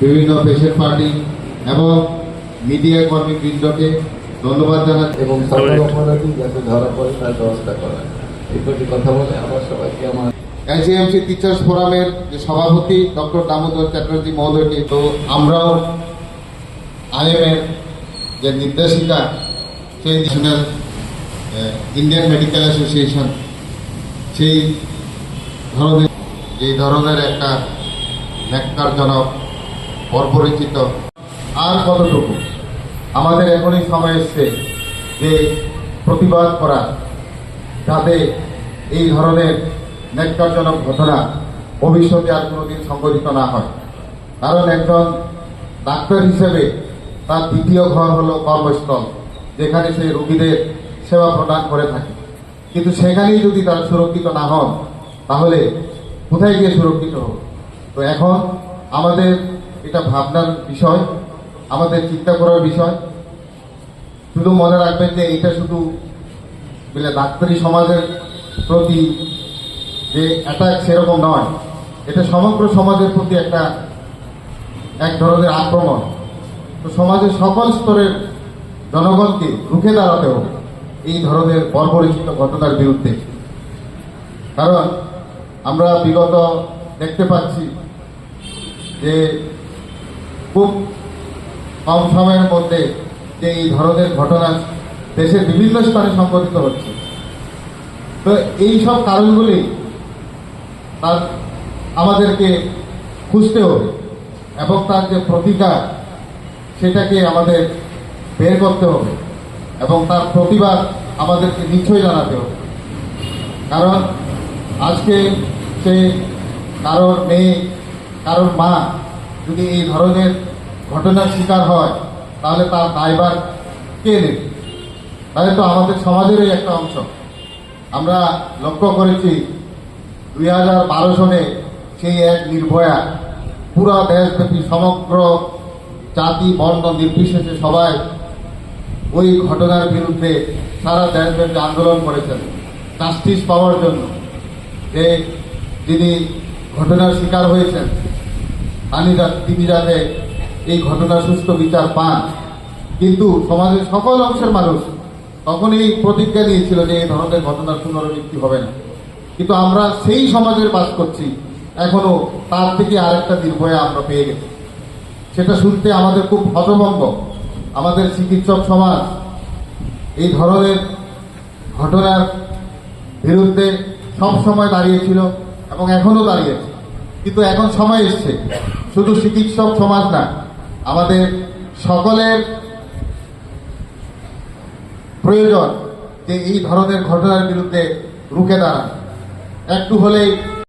বিভিন্ন patient party এবং media কর্মীবৃন্দকে ধন্যবাদ জানাচ্ছি। এবং সকল অপরাধী যাতে ধরা পড়ে তার ব্যবস্থা করা এই কটি কথা বলে আমার সবাইকে আমার এনসিএমসি টিচার্স ফোরামের যে সভাপতি ডক্টর দামোদর চ্যাটার্জি মহোদয়কে তো আমরাও আইএমএর যে নির্দেশিকা সেই ন্যাশনাল ইন্ডিয়ান মেডিকেল অ্যাসোসিয়েশন সেই ধরনের এই ধরনের একটা ন্যাক্কারজনক অপরিচিত আর কতটুকু? আমাদের এখনই সময় এসছে যে প্রতিবাদ করা, যাতে এই ধরনের ন্যাক্কারজনক ঘটনা ভবিষ্যতে আর কোনোদিন সংঘটিত না হয়। কারণ একজন ডাক্তার হিসেবে তার দ্বিতীয় ঘর হলো কর্মস্থল, যেখানে সে রোগীদের সেবা প্রদান করে থাকে। কিন্তু সেখানেই যদি তারা সুরক্ষিত না হন, তাহলে কোথায় গিয়ে সুরক্ষিত হোক তো এখন আমাদের এটা ভাবনার বিষয়, আমাদের চিন্তা করার বিষয়। শুধু মনে রাখবেন যে এটা শুধু বলে ডাক্তারি সমাজের প্রতি যে অ্যাটাক সেরকম নয়, এটা সমগ্র সমাজের প্রতি একটা এক ধরনের আক্রমণ। তো সমাজের সকল স্তরের জনগণকে রুখে দাঁড়াতে হবে এই ধরনের বর্বরিচিত ঘটনার বিরুদ্ধে। কারণ আমরা বিগত দেখতে পাচ্ছি যে খুব কম সময়ের মধ্যে যে এই ধরনের ঘটনা দেশের বিভিন্ন স্থানে সংঘটিত হচ্ছে। তো এই সব কারণগুলি তার আমাদেরকে খুঁজতে হবে এবং তার যে প্রতিকার সেটাকে আমাদের বের করতে হবে এবং তার প্রতিবাদ আমাদেরকে নিশ্চয়ই জানাতে হবে। কারণ আজকে সে কারোর মেয়ে, কারোর মা যদি এই ধরনের ঘটনার শিকার হয়, তাহলে তার দায়ভার কে নেবে? তাহলে তো আমাদের সমাজেরই একটা অংশ। আমরা লক্ষ্য করেছি, দুই হাজার বারো সনে সেই এক নির্ভয়া পুরা দেশব্যাপী সমগ্র জাতি, বর্ণ, নির্বিশেষে সবাই ওই ঘটনার বিরুদ্ধে সারা দেশব্যাপী আন্দোলন করেছেন জাস্টিস পাওয়ার জন্য। যে যিনি ঘটনার শিকার হয়েছেন যা- তিনি যাতে এই ঘটনার সুস্থ বিচার পান। কিন্তু সমাজের সকল অংশের মানুষ তখন এই প্রতিজ্ঞা নিয়েছিল যে এই ধরনের ঘটনার পুনরাবৃত্তি হবে না। কিন্তু আমরা সেই সমাজের বাস করছি। এখনও তার থেকে আরেকটা নির্ভয়া আমরা পেয়ে গেছি। সেটা শুনতে আমাদের খুব হতভম্ব। আমাদের চিকিৎসক সমাজ এই ধরনের ঘটনার বিরুদ্ধে সব সময় দাঁড়িয়েছিল এবং এখনও দাঁড়িয়েছে। কিন্তু এখন সময় এসছে। শুধু চিকিৎসক সমাজ না, আমাদের সকলের প্রয়োজন যে এই ধরনের ঘটনার বিরুদ্ধে রুখে দাঁড়ান। একটু হলেই